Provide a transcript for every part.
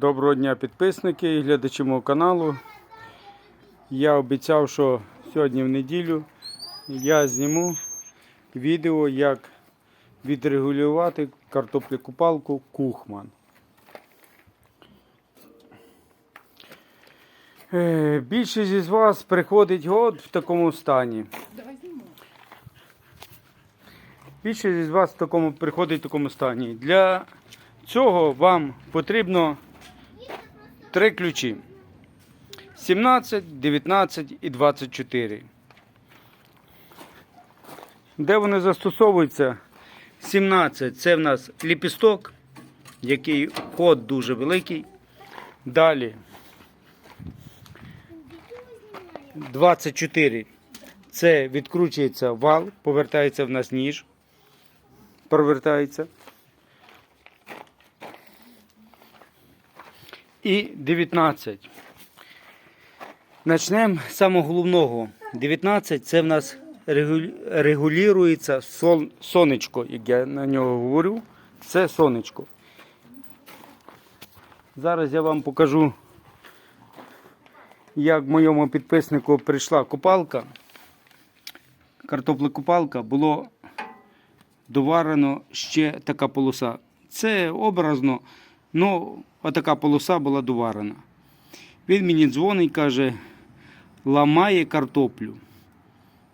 Доброго дня підписники і глядачі мого каналу. Я обіцяв, що сьогодні в неділю я зніму відео, як відрегулювати картоплекупалку Кухман. Е, Більшість із вас приходить от в такому стані. Більшість із вас в такому приходить в такому стані. Для цього вам потрібно три ключі: 17, 19 і 24. Де вони застосовуються? 17 це в нас ліпісток, який ход дуже великий. Далі 24 це відкручується вал, повертається в нас ніж провертається. І 19. Начнемо з самого головного. 19 це в нас регулюється сон- сонечко, як я на нього говорю. Це сонечко. Зараз я вам покажу, як моєму підписнику прийшла купалка. Картоплекупалка було доварено ще така полоса. Це образно, ну, отака полоса була доварена. Він мені дзвонить, каже, ламає картоплю.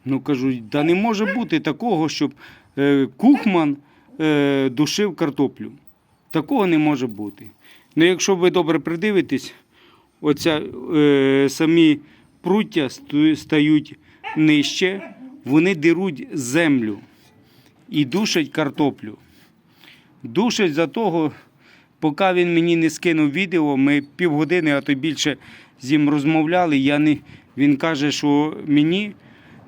Ну, кажу, да не може бути такого, щоб е, кухман е, душив картоплю. Такого не може бути. Ну, якщо ви добре придивитесь, оця, е, самі пруття стають нижче, вони деруть землю і душать картоплю. Душать за того, поки він мені не скинув відео, ми півгодини, а то більше з ним розмовляли. Я не, він каже, що мені,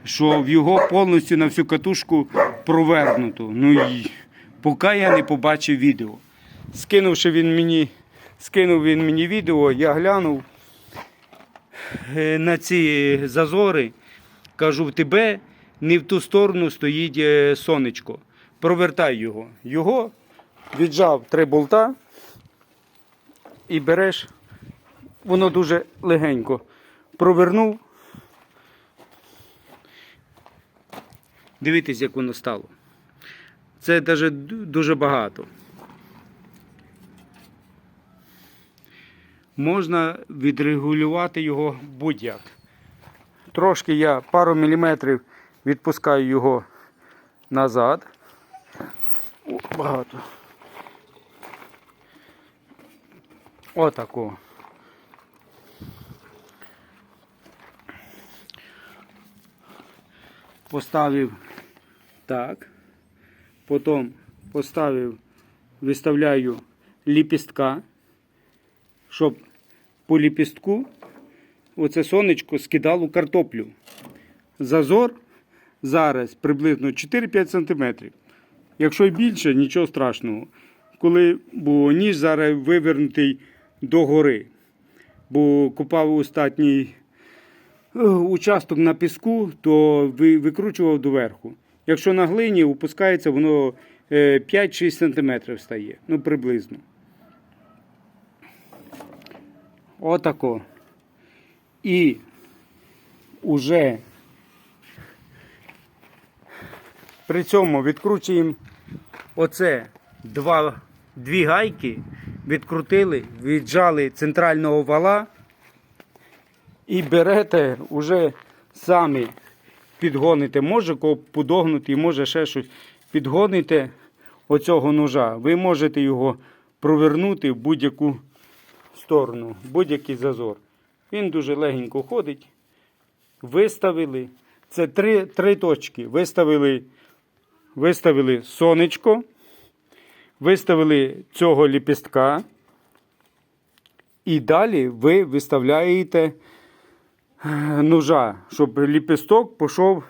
що в його повністю на всю катушку провернуто. Ну і поки я не побачив відео. Скинувши він мені, скинув він мені відео, я глянув е, на ці зазори. Кажу, в тебе не в ту сторону стоїть е, сонечко. Провертай його. Його віджав три болта і береш, воно дуже легенько. Провернув. Дивіться, як воно стало. Це навіть дуже багато. Можна відрегулювати його будь-як. Трошки я пару міліметрів відпускаю його назад. О, багато. Отако. Поставив так. Потім поставив, виставляю ліпістка, щоб по ліпістку оце сонечко скидало картоплю. Зазор зараз приблизно 4-5 см. Якщо більше, нічого страшного. Коли бо ніж зараз вивернутий догори, бо купав остатній е, участок на піску, то викручував доверху. Якщо на глині опускається, воно е, 5-6 см стає. Ну, приблизно. Отако. І уже при цьому відкручуємо оце два, дві гайки, відкрутили, віджали центрального вала і берете уже самі підгоните. Може подогнути, може ще щось. Підгоните оцього ножа. Ви можете його провернути в будь-яку сторону, будь-який зазор. Він дуже легенько ходить. Виставили. Це три, три точки. Виставили, виставили сонечко, виставили цього ліпістка. І далі ви виставляєте е, ножа, щоб ліпісток пішов,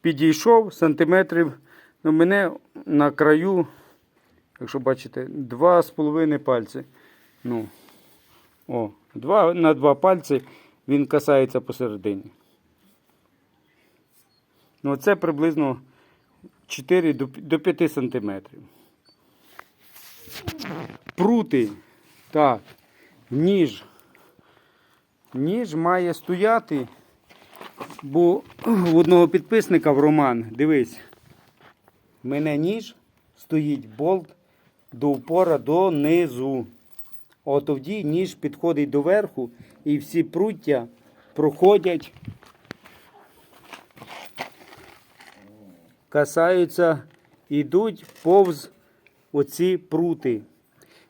підійшов сантиметрів. Ну, мене на краю, якщо бачите, 2,5 пальці. Ну, о, два, на два пальці він касається посередині. Ну, це приблизно 4 до, до 5 сантиметрів. Прути, так, ніж. Ніж має стояти, бо в одного підписника в Роман, дивись, в мене ніж стоїть болт до упора донизу. От тоді ніж підходить до верху і всі пруття проходять, касаються, йдуть повз оці прути.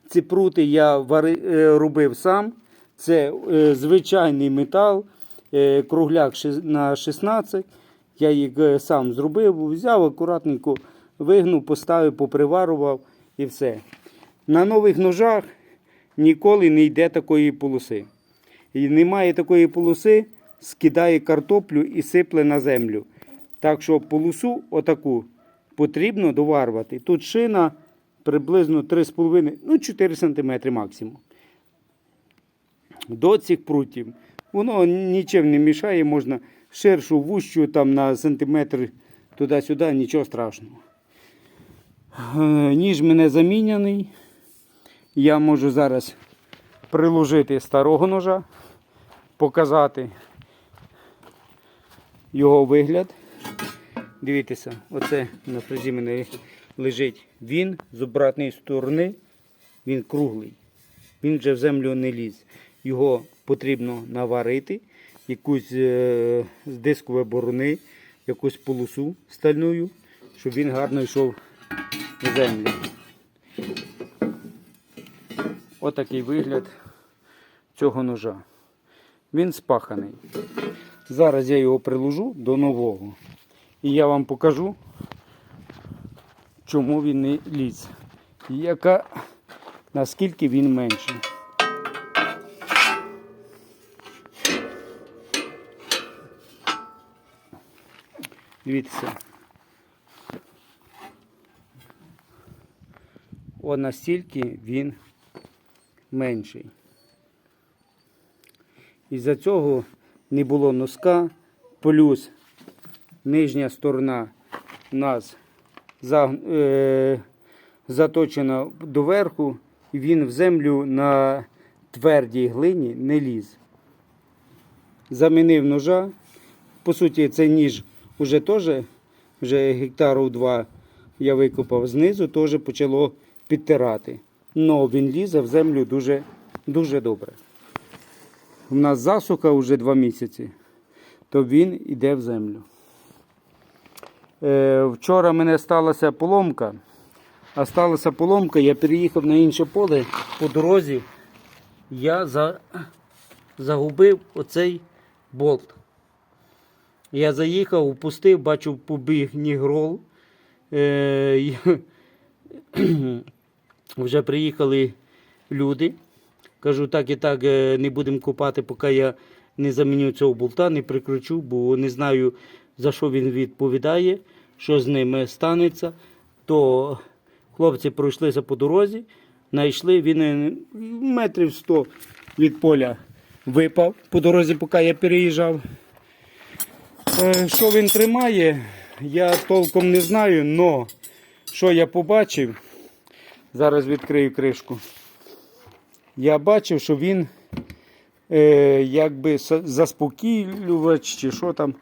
Ці прути я вари, е, робив сам. Це е, звичайний метал, е, кругляк на 16. Я їх е, сам зробив, взяв акуратненько, вигнув, поставив, поприварував і все. На нових ножах ніколи не йде такої полоси. І немає такої полоси, скидає картоплю і сипле на землю. Так що полосу отаку потрібно доварвати. Тут шина приблизно 3,5, ну 4 см максимум. До цих прутів. Воно нічим не мішає, можна ширшу, вущу там на сантиметр туди-сюди, нічого страшного. Е, Ніж мене заміняний. Я можу зараз приложити старого ножа, показати його вигляд. Дивіться, оце на фрезі мене лежить він з обратної сторони, він круглий. Він вже в землю не ліз. Його потрібно наварити, якусь е, з дискової борони, якусь полосу стальною, щоб він гарно йшов в землю. Отакий вигляд цього ножа. Він спаханий. Зараз я його приложу до нового. І я вам покажу, чому він не ліз. Яка, наскільки він менший. Дивіться. О, настільки він менший. Із-за цього не було носка, плюс нижня сторона у нас за, е, заточена доверху, і він в землю на твердій глині не ліз. Замінив ножа. По суті, цей ніж вже теж вже гектарів два я викопав знизу, теж почало підтирати. Но він лізе в землю дуже, дуже добре. У нас засуха вже два місяці, то він йде в землю. Е, вчора мене сталася поломка. А сталася поломка, я переїхав на інше поле по дорозі. Я за... загубив оцей болт. Я заїхав, упустив, бачу, побіг нігрол. Е, вже приїхали люди. Кажу, так і так е, не будемо купати, поки я не заміню цього болта, не прикручу, бо не знаю, за що він відповідає, що з ним станеться. То хлопці пройшлися по дорозі, знайшли, він е, метрів 100 від поля випав по дорозі, поки я переїжджав. Е, Що він тримає, я толком не знаю, але що я побачив, зараз відкрию кришку. Я бачив, що він е, якби заспокоювач чи що там.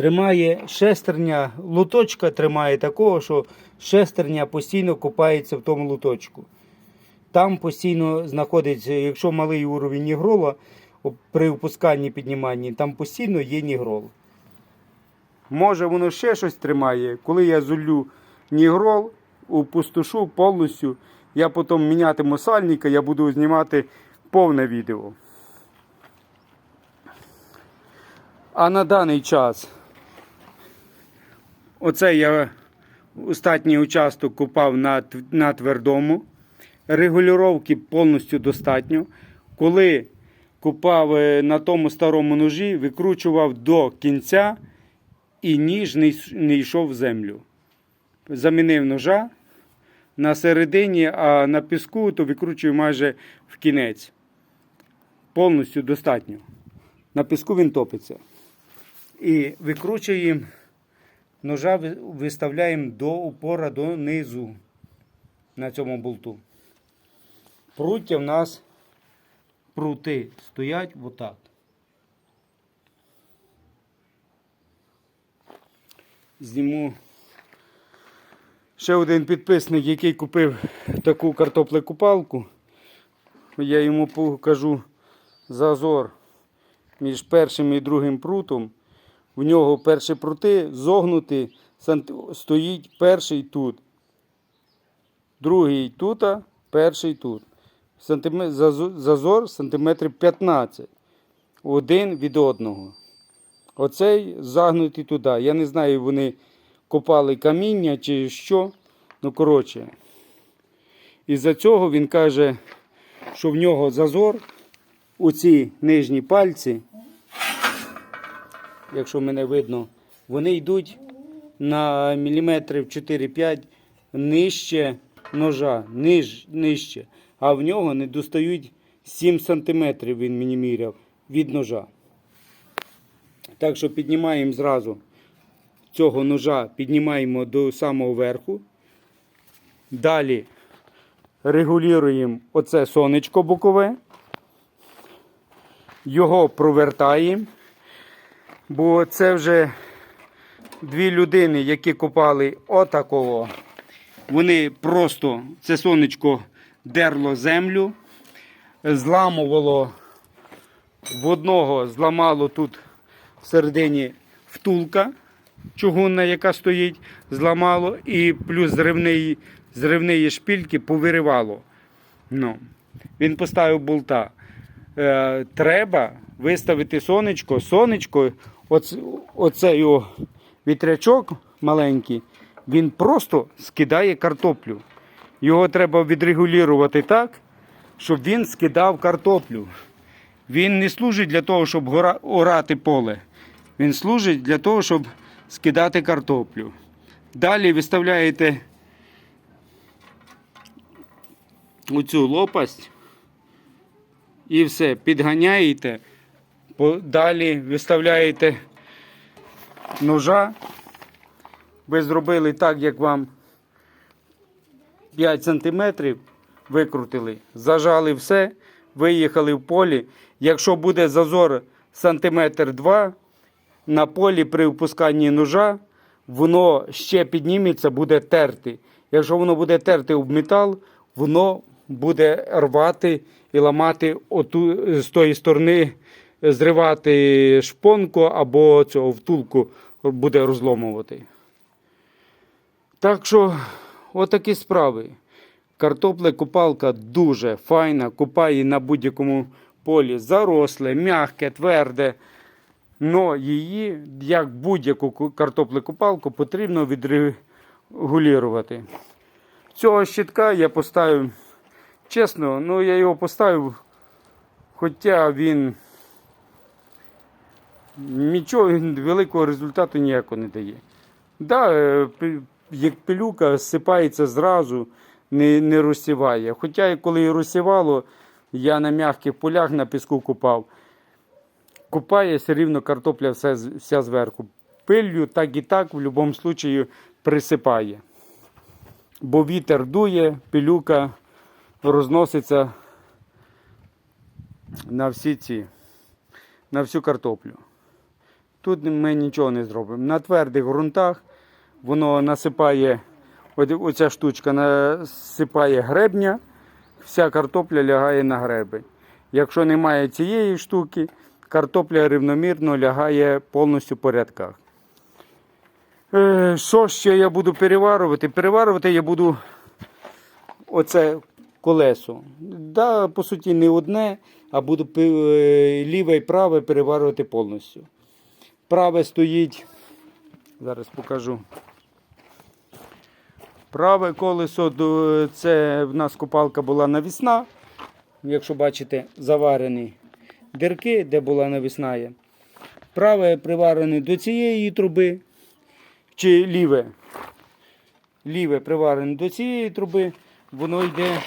Тримає шестерня, луточка тримає такого, що шестерня постійно купається в тому луточку. Там постійно знаходиться, якщо малий уровень нігрола, при опусканні підніманні, там постійно є нігрол. Може воно ще щось тримає. Коли я зулю нігрол, опустошу повністю, я потім мінятиму сальника, я буду знімати повне відео. А на даний час оце я остатній участок купав на, на твердому. Регулювання повністю достатньо. Коли купав е, на тому старому ножі, викручував до кінця і ніж не йшов в землю. Замінив ножа на середині, а на піску то викручую майже в кінець. Повністю достатньо. На піску він топиться. І викручуємо, ножа виставляємо до упора донизу на цьому болту. Пруття в нас прути стоять отак. Зніму ще один підписник, який купив таку картоплекупалку. Я йому покажу зазор між першим і другим прутом. В нього перші прути зогнуті, стоїть перший тут. Другий тут, перший тут. Зазор сантиметрів 15. Один від одного. Оцей загнутий туди. Я не знаю, вони копали каміння чи що. Ну, коротше. Із-за цього він каже, що в нього зазор у ці нижні пальці, якщо мене видно, вони йдуть на міліметрів 4-5 нижче ножа, ниж, нижче. А в нього не достають 7 сантиметрів, він мені міряв від ножа. Так що піднімаємо зразу цього ножа, піднімаємо до самого верху. Далі регулюємо оце сонечко бокове. Його провертаємо, бо це вже дві людини, які копали отакого. Вони просто це сонечко дерло землю, зламувало в одного зламало тут всередині втулка чугунна, яка стоїть, зламало, і плюс зривний, зривної шпільки повиривало. Ну, він поставив болта. Е, треба виставити сонечко. Сонечко, оц, оцей його вітрячок маленький, він просто скидає картоплю. Його треба відрегулювати так, щоб він скидав картоплю. Він не служить для того, щоб орати поле. Він служить для того, щоб скидати картоплю. Далі виставляєте оцю лопасть і все, підганяєте. Далі виставляєте ножа. Ви зробили так, як вам 5 сантиметрів викрутили, зажали все, виїхали в полі. Якщо буде зазор сантиметр 2 на полі при впусканні ножа, воно ще підніметься, буде терти. Якщо воно буде терти об метал, воно буде рвати і ламати оту, з тої сторони, зривати шпонку або цього втулку буде розломувати. Так що, отакі справи. Картопля купалка дуже файна, купає на будь-якому полі заросле, м'яке, тверде. Но її, як будь-яку ку- картоплекопалку, потрібно відрегулювати. Цього щитка я поставив, чесно, ну я його поставив, хоча він нічого великого результату ніякого не дає. Да, е, як пилюка зсипається зразу, не, не розсіває. Хоча коли і розсівало, я на м'яких полях на піску купав. Купає все рівно картопля все, з- вся зверху. Пиллю так і так в будь-якому випадку присипає. Бо вітер дує, пилюка розноситься на всі ці, на всю картоплю. Тут ми нічого не зробимо. На твердих ґрунтах воно насипає, оця штучка насипає гребня, вся картопля лягає на гребень. Якщо немає цієї штуки, картопля рівномірно лягає повністю по рядках. Е, Що ще я буду переварювати? Переварювати я буду оце колесо. Да, по суті, не одне, а буду е, ліве і праве переварювати повністю. Праве стоїть, зараз покажу. Праве колесо, це в нас копалка була навісна. Якщо бачите, заварені дірки, де була навісна. є. Праве приварене до цієї труби, чи ліве. Ліве приварене до цієї труби, воно йде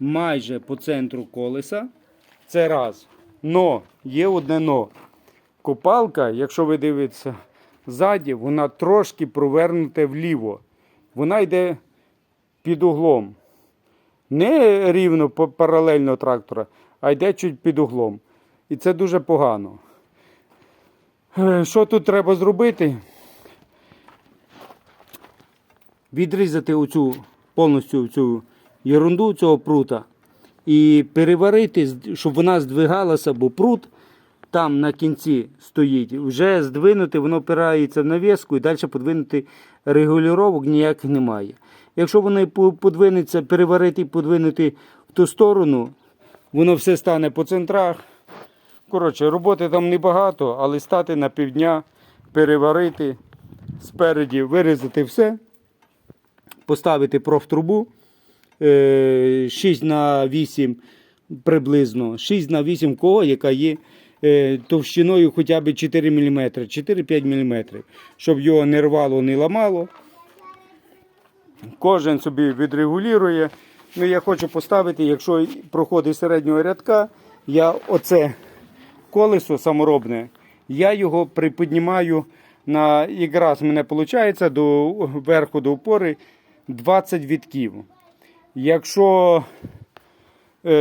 майже по центру колеса. Це раз. Но, є одне но. Копалка, якщо ви дивитеся ззаді, вона трошки провернута вліво. Вона йде під углом. Не рівно паралельно трактора, а йде чуть під углом. І це дуже погано. Е, Що тут треба зробити? Відрізати оцю повністю цю ерунду цього прута і переварити, щоб вона здвигалася, бо прут там на кінці стоїть. Вже здвинути, воно опирається в навіску і далі подвинути регулювання ніяких немає. Якщо воно подвинеться, переварити і подвинути в ту сторону, воно все стане по центрах. Коротше, роботи там небагато, але стати на півдня, переварити, спереді вирізати все, поставити профтрубу е, 6 на 8 приблизно, 6 на 8 кого, яка є е, товщиною хоча б 4 мм, 4-5 мм, щоб його не рвало, не ламало. Кожен собі відрегулює. Ну, я хочу поставити, якщо проходить середнього рядка, я оце колесо саморобне, я його приподнімаю на якраз мене виходить до верху до опори 20 відків. Якщо е,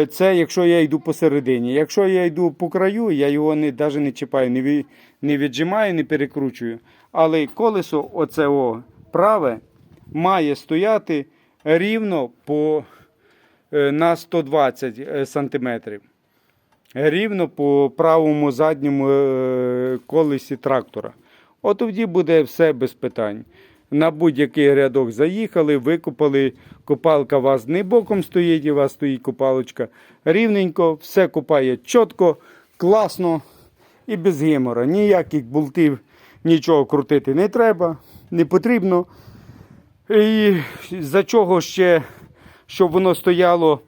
це якщо я йду посередині. Якщо я йду по краю, я його не, навіть не чіпаю, не, не віджимаю, не перекручую. Але колесо, оце о, праве, має стояти рівно по, е, на 120 е, сантиметрів. Рівно по правому задньому е, колесі трактора. От тоді буде все без питань. На будь-який рядок заїхали, викопали, копалка у вас не боком стоїть, у вас стоїть копалочка рівненько, все копає чітко, класно і без гемора. Ніяких болтів, нічого крутити не треба, не потрібно. І за чого ще, щоб воно стояло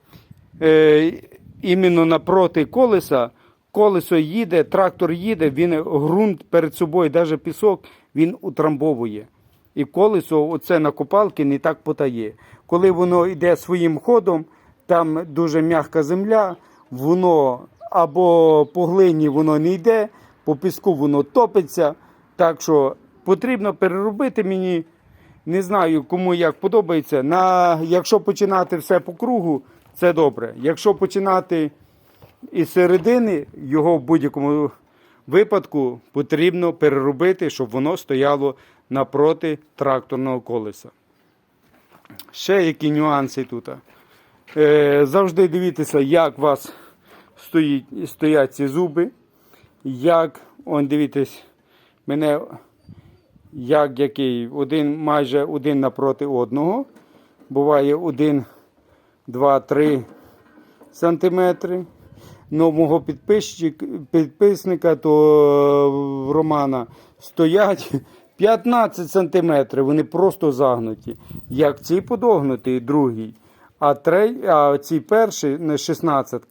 е, іменно напроти колеса, колесо їде, трактор їде, він ґрунт перед собою, навіть пісок, він утрамбовує. І колесо оце на копалки не так потає. Коли воно йде своїм ходом, там дуже м'яка земля, воно або по глині воно не йде, по піску воно топиться. Так що потрібно переробити мені. Не знаю, кому як подобається. На, якщо починати все по кругу, це добре. Якщо починати із середини, його в будь-якому випадку потрібно переробити, щоб воно стояло напроти тракторного колеса. Ще які нюанси тут. Е, завжди дивіться, як у вас стоїть, стоять ці зуби. Як, он дивіться, мене як який, один майже один напроти одного. Буває один, два, три сантиметри. Ну, мого підписника, то е, Романа стоять 15 сантиметрів. Вони просто загнуті. Як ці подогнуті, другий. А, трей, а ці перші, не 16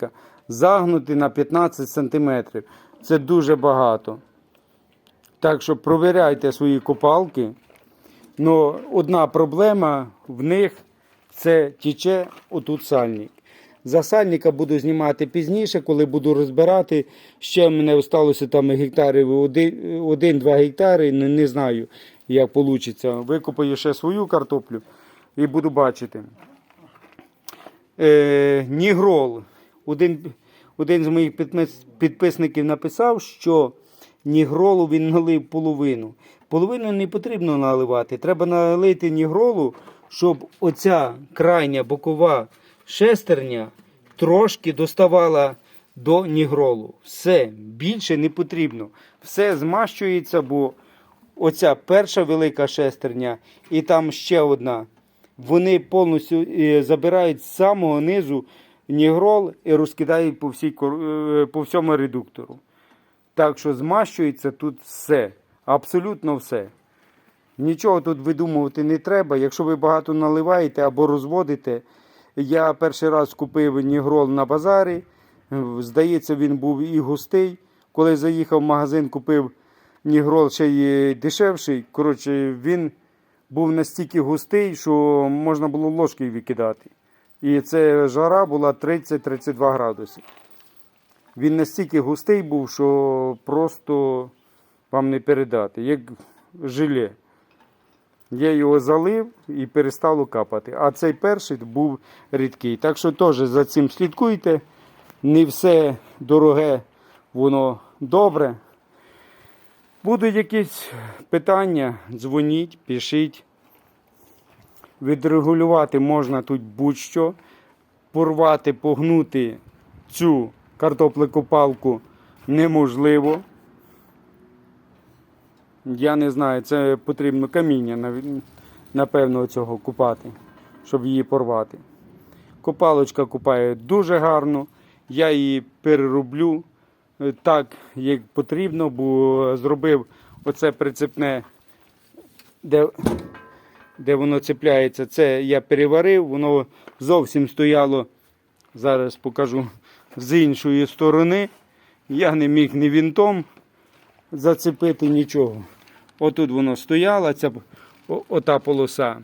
загнуті на 15 сантиметрів. Це дуже багато. Так що провіряйте свої копалки. Одна проблема в них це тіче отут сальник. За сальника буду знімати пізніше, коли буду розбирати. Ще в мене залишилося там гектарів 1-2 гектари, не, не знаю, як вийде. Викопаю ще свою картоплю і буду бачити. Е, Нігрол. Один, один з моїх підпис- підписників написав, що нігролу він налив половину. Половину не потрібно наливати. Треба налити нігролу, щоб оця крайня бокова шестерня трошки доставала до нігролу. Все, більше не потрібно. Все змащується, бо оця перша велика шестерня і там ще одна. Вони повністю е, забирають з самого низу нігрол і розкидають по, всій, е, по всьому редуктору. Так що змащується тут все. Абсолютно все. Нічого тут видумувати не треба. Якщо ви багато наливаєте або розводите. Я перший раз купив нігрол на базарі. Здається, він був і густий. Коли заїхав в магазин, купив нігрол ще й дешевший. Коротше, він був настільки густий, що можна було ложкою викидати. І це жара була 30-32 градуси. Він настільки густий був, що просто вам не передати, як желе. Я його залив і перестало капати. А цей перший був рідкий. Так що теж за цим слідкуйте. Не все дороге, воно добре. Будуть якісь питання, дзвоніть, пишіть. Відрегулювати можна тут будь-що. Порвати, погнути цю картоплекопалку неможливо. Я не знаю, це потрібно каміння, напевно, цього купати, щоб її порвати. Копалочка купає дуже гарно. Я її перероблю е, так, як потрібно, бо зробив оце прицепне, де, де воно цепляється. Це я переварив, воно зовсім стояло. Зараз покажу з іншої сторони. Я не міг ні вінтом зацепити нічого. Отут воно стояло, ця ота полоса.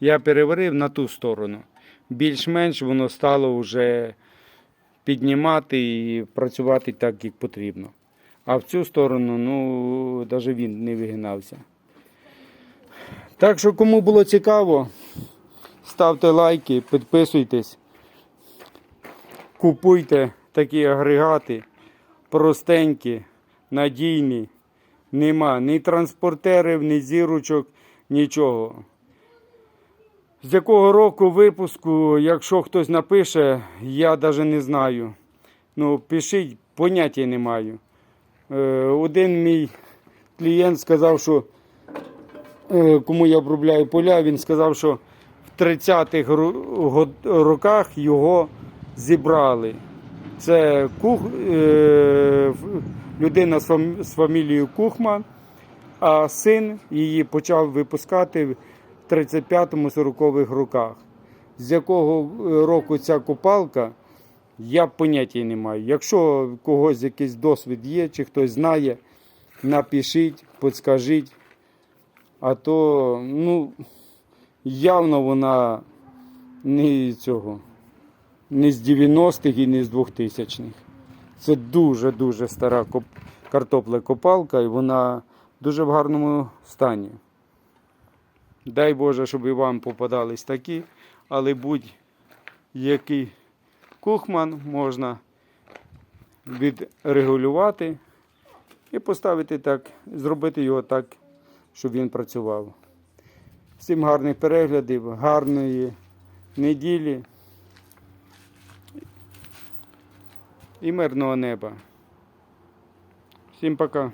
Я переварив на ту сторону. Більш-менш воно стало вже піднімати і працювати так, як потрібно. А в цю сторону, ну, навіть він не вигинався. Так що, кому було цікаво, ставте лайки, підписуйтесь, купуйте такі агрегати, простенькі, надійні. Нема ні транспортерів, ні зірочок, нічого. З якого року випуску, якщо хтось напише, я навіть не знаю. Ну, пишіть, поняття не маю. Е, один мій клієнт сказав, що е, кому я обробляю поля, він сказав, що в 30-х роках його зібрали. Це кух, е, людина з фамілією Кухма, а син її почав випускати в 35-40-х роках. З якого е, року ця копалка, я поняття не маю. Якщо в когось якийсь досвід є, чи хтось знає, напишіть, підскажіть. А то, ну, явно вона не цього, не з 90-х і не з 2000-х. Це дуже-дуже стара коп... картоплекопалка і вона дуже в гарному стані. Дай Боже, щоб і вам попадались такі, але будь-який кухман можна відрегулювати і поставити так, зробити його так, щоб він працював. Всім гарних переглядів, гарної неділі і мирного неба. Всім пока.